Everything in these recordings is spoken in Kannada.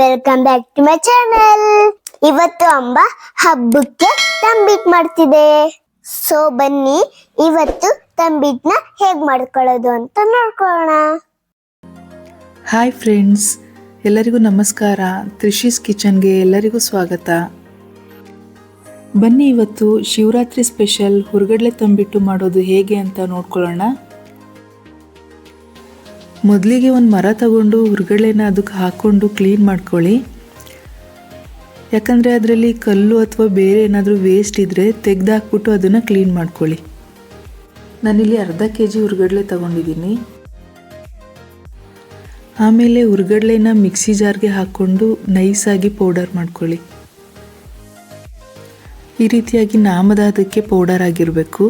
Welcome back to my channel ಇವತ್ತು ಅಂಬ ಹಬ್ಬಕ್ಕೆ ತಂಬಿಟ್ ಮಾಡ್ತಿದೆ. ಸೊ ಬನ್ನಿ, ಇವತ್ತು ತಂಬಿಟ್ನ ಹೇಗ್ ಮಾಡ್ಕೊಳ್ಳೋದು ಅಂತ ನೋಡ್ಕೊಳ್ಳೋಣ. ಹಾಯ್ ಫ್ರೆಂಡ್ಸ್ ಎಲ್ಲರಿಗೂ ನಮಸ್ಕಾರ. ತ್ರಿಶೀಸ್ ಕಿಚನ್ಗೆ ಎಲ್ಲರಿಗೂ ಸ್ವಾಗತ. ಬನ್ನಿ, ಇವತ್ತು ಶಿವರಾತ್ರಿ ಸ್ಪೆಷಲ್ ಹುರ್ಗಡ್ಲೆ ತಂಬಿಟ್ಟು ಮಾಡೋದು ಹೇಗೆ ಅಂತ ನೋಡ್ಕೊಳ್ಳೋಣ. ಮೊದಲಿಗೆ ಒಂದು ಮರ ತಗೊಂಡು ಹುರ್ಗಡ್ಲೆನ ಅದಕ್ಕೆ ಹಾಕ್ಕೊಂಡು ಕ್ಲೀನ್ ಮಾಡ್ಕೊಳ್ಳಿ. ಯಾಕಂದರೆ ಅದರಲ್ಲಿ ಕಲ್ಲು ಅಥವಾ ಬೇರೆ ಏನಾದರೂ ವೇಸ್ಟ್ ಇದ್ದರೆ ತೆಗೆದಾಕ್ಬಿಟ್ಟು ಅದನ್ನು ಕ್ಲೀನ್ ಮಾಡ್ಕೊಳ್ಳಿ. ನಾನಿಲ್ಲಿ ಅರ್ಧ ಕೆ ಜಿ ಹುರ್ಗಡ್ಲೆ ತಗೊಂಡಿದ್ದೀನಿ. ಆಮೇಲೆ ಹುರ್ಗಡ್ಲೆನ ಮಿಕ್ಸಿ ಜಾರ್ಗೆ ಹಾಕ್ಕೊಂಡು ನೈಸಾಗಿ ಪೌಡರ್ ಮಾಡ್ಕೊಳ್ಳಿ. ಈ ರೀತಿಯಾಗಿ ನಾಮದಾದಕ್ಕೆ ಪೌಡರ್ ಆಗಿರಬೇಕು.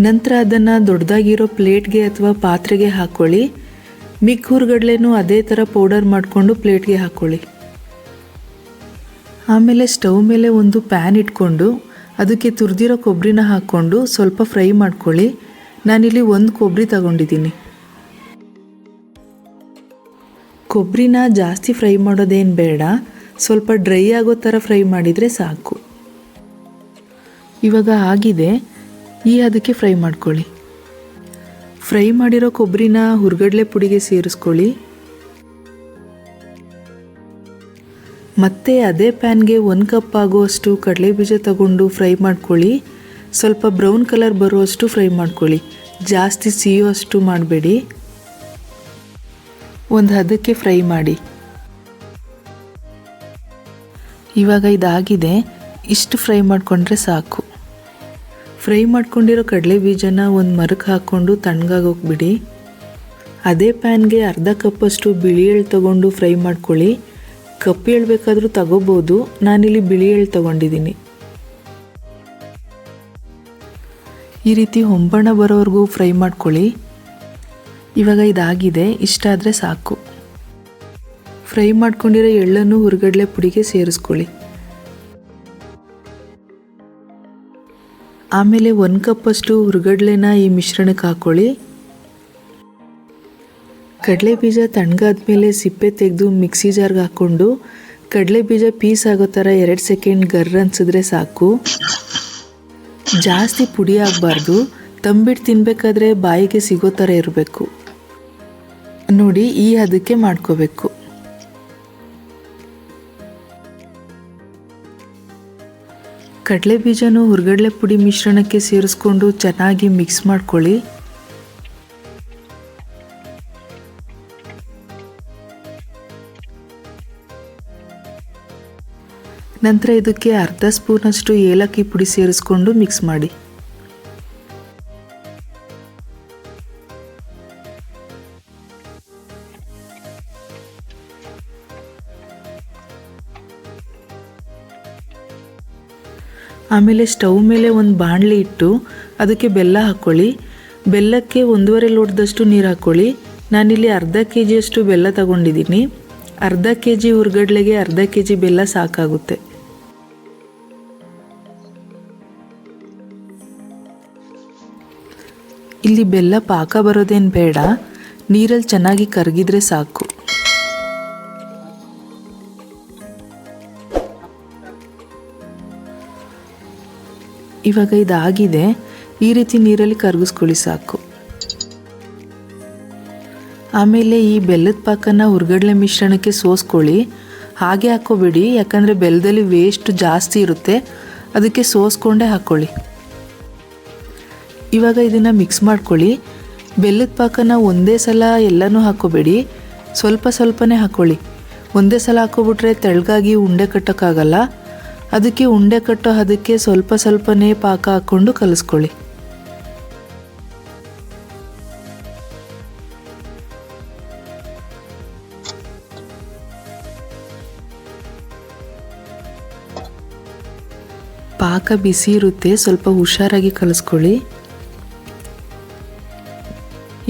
ನಂತರ ಅದನ್ನು ದೊಡ್ಡದಾಗಿರೋ ಪ್ಲೇಟ್ಗೆ ಅಥವಾ ಪಾತ್ರೆಗೆ ಹಾಕ್ಕೊಳ್ಳಿ ಮಿಕ್ಕ ಹುರ್ಗಡ್ಲೆನೂ ಅದೇ ಥರ ಪೌಡರ್ ಮಾಡಿಕೊಂಡು ಪ್ಲೇಟ್ಗೆ ಹಾಕ್ಕೊಳ್ಳಿ ಆಮೇಲೆ ಸ್ಟವ್ ಮೇಲೆ ಒಂದು ಪ್ಯಾನ್ ಇಟ್ಕೊಂಡು ಅದಕ್ಕೆ ತುರಿದಿರೋ ಕೊಬ್ಬರಿನ ಹಾಕ್ಕೊಂಡು ಸ್ವಲ್ಪ ಫ್ರೈ ಮಾಡ್ಕೊಳ್ಳಿ. ನಾನಿಲ್ಲಿ ಒಂದು ಕೊಬ್ಬರಿ ತಗೊಂಡಿದ್ದೀನಿ. ಕೊಬ್ಬರಿನ ಜಾಸ್ತಿ ಫ್ರೈ ಮಾಡೋದೇನು ಬೇಡ. ಸ್ವಲ್ಪ ಡ್ರೈ ಆಗೋ ಥರ ಫ್ರೈ ಮಾಡಿದರೆ ಸಾಕು. ಇವಾಗ ಆಗಿದೆ. ಈ ಅದಕ್ಕೆ ಫ್ರೈ ಮಾಡ್ಕೊಳ್ಳಿ. ಫ್ರೈ ಮಾಡಿರೋ ಕೊಬ್ಬರಿನ ಹುರ್ಗಡ್ಲೆ ಪುಡಿಗೆ ಸೇರಿಸ್ಕೊಳ್ಳಿ. ಮತ್ತೆ ಅದೇ ಪ್ಯಾನ್ಗೆ ಒಂದು ಕಪ್ ಆಗುವಷ್ಟು ಕಡಲೆ ಬೀಜ ತಗೊಂಡು ಫ್ರೈ ಮಾಡ್ಕೊಳ್ಳಿ. ಸ್ವಲ್ಪ ಬ್ರೌನ್ ಕಲರ್ ಬರುವಷ್ಟು ಫ್ರೈ ಮಾಡ್ಕೊಳ್ಳಿ. ಜಾಸ್ತಿ ಸಿಯುವಷ್ಟು ಮಾಡಬೇಡಿ. ಒಂದು ಹದಕ್ಕೆ ಫ್ರೈ ಮಾಡಿ. ಇವಾಗ ಇದಾಗಿದೆ. ಇಷ್ಟು ಫ್ರೈ ಮಾಡಿಕೊಂಡ್ರೆ ಸಾಕು. ಫ್ರೈ ಮಾಡ್ಕೊಂಡಿರೋ ಕಡಲೆ ಬೀಜನ ಒಂದು ಮರಕ್ಕೆ ಹಾಕ್ಕೊಂಡು ತಣ್ಣಗಾಗೋಗ್ಬಿಡಿ ಅದೇ ಪ್ಯಾನ್ಗೆ ಅರ್ಧ ಕಪ್ಪಷ್ಟು ಬಿಳಿ ಎಳ್ಳು ತೊಗೊಂಡು ಫ್ರೈ ಮಾಡ್ಕೊಳ್ಳಿ. ಕಪ್ಪು ಎಳ್ಳು ಬೇಕಾದರೂ ತಗೋಬೋದು. ನಾನಿಲ್ಲಿ ಬಿಳಿ ಎಳ್ಳು ತೊಗೊಂಡಿದ್ದೀನಿ. ಈ ರೀತಿ ಹೊಂಬಣ್ಣ ಬರೋವರೆಗೂ ಫ್ರೈ ಮಾಡ್ಕೊಳ್ಳಿ. ಇವಾಗ ಇದಾಗಿದೆ. ಇಷ್ಟ ಆದರೆ ಸಾಕು. ಫ್ರೈ ಮಾಡ್ಕೊಂಡಿರೋ ಎಳ್ಳನ್ನು ಹುರ್ಗಡ್ಲೆ ಪುಡಿಗೆ ಸೇರಿಸ್ಕೊಳ್ಳಿ. ಆಮೇಲೆ ಒಂದು ಕಪ್ಪಷ್ಟು ಹುರ್ಗಡ್ಲೆನ ಈ ಮಿಶ್ರಣಕ್ಕೆ ಹಾಕ್ಕೊಳ್ಳಿ ಕಡಲೆ ಬೀಜ ತಣ್ಣಗಾದ್ಮೇಲೆ ಸಿಪ್ಪೆ ತೆಗೆದು ಮಿಕ್ಸಿ ಜಾರ್ಗೆ ಹಾಕ್ಕೊಂಡು, ಕಡಲೆ ಬೀಜ ಪೀಸ್ ಆಗೋ ಥರ ಎರಡು ಸೆಕೆಂಡ್ ಗರ್ರ ಅನ್ಸಿದ್ರೆ ಸಾಕು. ಜಾಸ್ತಿ ಪುಡಿ ಆಗಬಾರ್ದು ತಂಬಿಟ್ಟು ತಿನ್ನಬೇಕಾದ್ರೆ ಬಾಯಿಗೆ ಸಿಗೋ ಥರ ಇರಬೇಕು. ನೋಡಿ, ಈ ಹದಕ್ಕೆ ಮಾಡ್ಕೋಬೇಕು. ಕಡಲೆ ಬೀಜನೂ ಹುರ್ಗಡಲೆ ಪುಡಿ ಮಿಶ್ರಣಕ್ಕೆ ಸೇರಿಸ್ಕೊಂಡು ಚೆನ್ನಾಗಿ ಮಿಕ್ಸ್ ಮಾಡ್ಕೊಳ್ಳಿ. ನಂತರ ಇದಕ್ಕೆ ಅರ್ಧ ಸ್ಪೂನಷ್ಟು ಏಲಕ್ಕಿ ಪುಡಿ ಸೇರಿಸ್ಕೊಂಡು ಮಿಕ್ಸ್ ಮಾಡಿ. ಆಮೇಲೆ ಸ್ಟವ್ ಮೇಲೆ ಒಂದು ಬಾಣಲಿ ಇಟ್ಟು ಅದಕ್ಕೆ ಬೆಲ್ಲ ಹಾಕ್ಕೊಳ್ಳಿ. ಬೆಲ್ಲಕ್ಕೆ ಒಂದೂವರೆ ಲೋಟದಷ್ಟು ನೀರು ಹಾಕ್ಕೊಳ್ಳಿ. ನಾನಿಲ್ಲಿ ಅರ್ಧ ಕೆ ಜಿಯಷ್ಟು ಬೆಲ್ಲ ತಗೊಂಡಿದ್ದೀನಿ. ಅರ್ಧ ಕೆ ಜಿ ಹುರ್ಗಡ್ಲೆಗೆ ಅರ್ಧ ಕೆ ಜಿ ಬೆಲ್ಲ ಸಾಕಾಗುತ್ತೆ. ಇಲ್ಲಿ ಬೆಲ್ಲ ಪಾಕ ಬರೋದೇನು ಬೇಡ. ನೀರಲ್ಲಿ ಚೆನ್ನಾಗಿ ಕರಗಿದ್ರೆ ಸಾಕು. ಇವಾಗ ಇದಾಗಿದೆ. ಈ ರೀತಿ ನೀರಲ್ಲಿ ಕರಗಿಸ್ಕೊಳ್ಳಿ ಸಾಕು. ಆಮೇಲೆ ಈ ಬೆಲ್ಲದ ಪಾಕನ ಹುರ್ಗಡ್ಲೆ ಮಿಶ್ರಣಕ್ಕೆ ಸೋಸ್ಕೊಳ್ಳಿ. ಹಾಗೆ ಹಾಕ್ಕೋಬೇಡಿ, ಯಾಕಂದರೆ ಬೆಲ್ಲದಲ್ಲಿ ವೇಸ್ಟ್ ಜಾಸ್ತಿ ಇರುತ್ತೆ. ಅದಕ್ಕೆ ಸೋಸ್ಕೊಂಡೇ ಹಾಕ್ಕೊಳ್ಳಿ. ಇವಾಗ ಇದನ್ನು ಮಿಕ್ಸ್ ಮಾಡ್ಕೊಳ್ಳಿ. ಬೆಲ್ಲದ ಪಾಕನ ಒಂದೇ ಸಲ ಎಲ್ಲನೂ ಹಾಕ್ಕೋಬೇಡಿ. ಸ್ವಲ್ಪ ಸ್ವಲ್ಪನೇ ಹಾಕ್ಕೊಳ್ಳಿ. ಒಂದೇ ಸಲ ಹಾಕ್ಕೊಬಿಟ್ರೆ ತೆಳ್ಳಗಾಗಿ ಉಂಡೆ ಕಟ್ಟೋಕ್ಕಾಗಲ್ಲ. ಅದಕ್ಕೆ ಉಂಡೆ ಕಟ್ಟೋ ಅದಕ್ಕೆ ಸ್ವಲ್ಪ ಸ್ವಲ್ಪನೇ ಪಾಕ ಹಾಕ್ಕೊಂಡು ಕಲಿಸ್ಕೊಳ್ಳಿ. ಪಾಕ ಬಿಸಿ ಇರುತ್ತೆ, ಸ್ವಲ್ಪ ಹುಷಾರಾಗಿ ಕಲಿಸ್ಕೊಳ್ಳಿ.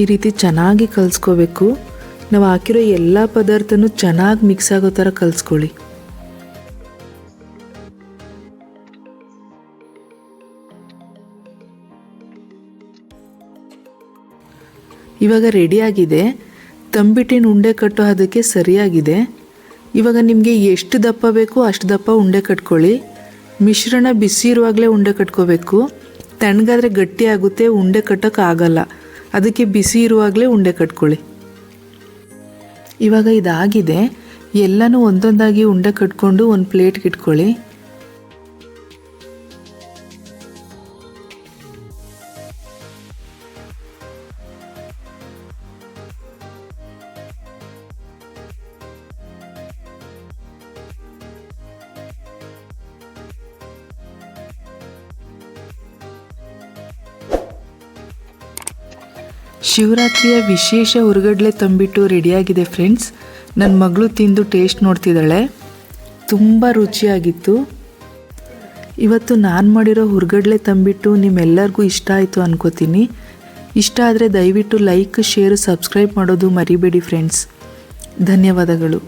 ಈ ರೀತಿ ಚೆನ್ನಾಗಿ ಕಲಿಸ್ಕೋಬೇಕು. ನಾವು ಹಾಕಿರೋ ಎಲ್ಲ ಪದಾರ್ಥನೂ ಚೆನ್ನಾಗಿ ಮಿಕ್ಸ್ ಆಗೋ ಥರ ಕಲಿಸ್ಕೊಳ್ಳಿ. ಇವಾಗ ರೆಡಿಯಾಗಿದೆ ತಂಬಿಟ್ಟಿನ ಉಂಡೆ ಕಟ್ಟೋ ಅದಕ್ಕೆ ಸರಿಯಾಗಿದೆ. ಇವಾಗ ನಿಮಗೆ ಎಷ್ಟು ದಪ್ಪ ಬೇಕೋ ಅಷ್ಟು ದಪ್ಪ ಉಂಡೆ ಕಟ್ಕೊಳ್ಳಿ. ಮಿಶ್ರಣ ಬಿಸಿ ಇರುವಾಗಲೇ ಉಂಡೆ ಕಟ್ಕೋಬೇಕು. ತಣ್ಣಗಾದ್ರೆ ಗಟ್ಟಿ ಆಗುತ್ತೆ, ಉಂಡೆ ಕಟ್ಟೋಕೆ ಆಗಲ್ಲ. ಅದಕ್ಕೆ ಬಿಸಿ ಇರುವಾಗಲೇ ಉಂಡೆ ಕಟ್ಕೊಳ್ಳಿ. ಇವಾಗ ಇದಾಗಿದೆ. ಎಲ್ಲನೂ ಒಂದೊಂದಾಗಿ ಉಂಡೆ ಕಟ್ಕೊಂಡು ಒಂದು ಪ್ಲೇಟ್ಗೆ ಇಟ್ಕೊಳ್ಳಿ. ಶಿವರಾತ್ರಿಯ ವಿಶೇಷ ಹುರುಗಡ್ಲೆ ತಂಬಿಟ್ಟು ರೆಡಿಯಾಗಿದೆ ಫ್ರೆಂಡ್ಸ್. ನನ್ನ ಮಗಳು ತಿಂದು ಟೇಸ್ಟ್ ನೋಡ್ತಿದ್ದಾಳೆ. ತುಂಬ ರುಚಿಯಾಗಿತ್ತು. ಇವತ್ತು ನಾನು ಮಾಡಿರೋ ಹುರ್ಗಡ್ಲೆ ತಂಬಿಟ್ಟು ನಿಮ್ಮೆಲ್ಲರಿಗೂ ಇಷ್ಟ ಆಯಿತು ಅನ್ಕೋತೀನಿ. ಇಷ್ಟ ಆದರೆ ದಯವಿಟ್ಟು ಲೈಕ್, ಶೇರ್, ಸಬ್ಸ್ಕ್ರೈಬ್ ಮಾಡೋದು ಮರಿಬೇಡಿ ಫ್ರೆಂಡ್ಸ್. ಧನ್ಯವಾದಗಳು.